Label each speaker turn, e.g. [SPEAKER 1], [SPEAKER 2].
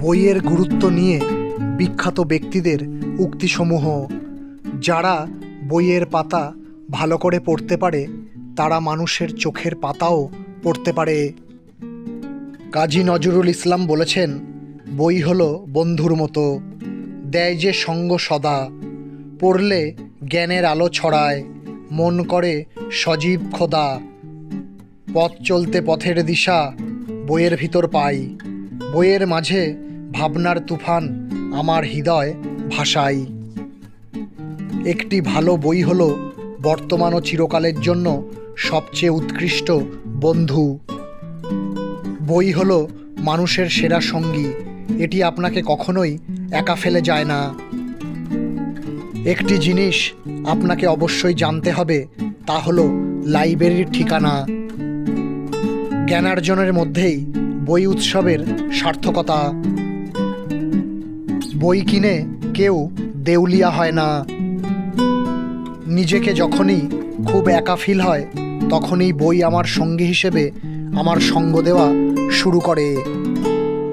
[SPEAKER 1] বইয়ের গুরুত্ব নিয়ে বিখ্যাত ব্যক্তিদের উক্তিসমূহ, যারা বইয়ের পাতা ভালো করে পড়তে পারে, তারা মানুষের চোখের পাতাও পড়তে পারে। কাজী নজরুল ইসলাম বলেছেন, বই হলো বন্ধুর মতো, দেয় যে সঙ্গ সদা, পড়লে জ্ঞানের আলো ছড়ায়, মন করে সজীব খোদা। পথ চলতে পথের দিশা বইয়ের ভিতর পাই। বইয়ের মাঝে ভাবনার তুফান আমার হৃদয় ভাষাই একটি ভালো বই হলো বর্তমান ও চিরকালের জন্য সবচেয়ে উৎকৃষ্ট বন্ধু। বই হলো মানুষের সেরা সঙ্গী, এটি আপনাকে কখনোই একা ফেলে যায় না। একটি জিনিস আপনাকে অবশ্যই জানতে হবে, তা হলো লাইব্রেরির ঠিকানা। জ্ঞানার্জনের মধ্যেই বই উৎসবের সার্থকতা। বই কিনে কেউ দেউলিয়া হয় না। নিজেকে যখনই খুব একা ফিল হয়, তখনই বই আমার সঙ্গী হিসেবে আমার সঙ্গ দেওয়া শুরু করে।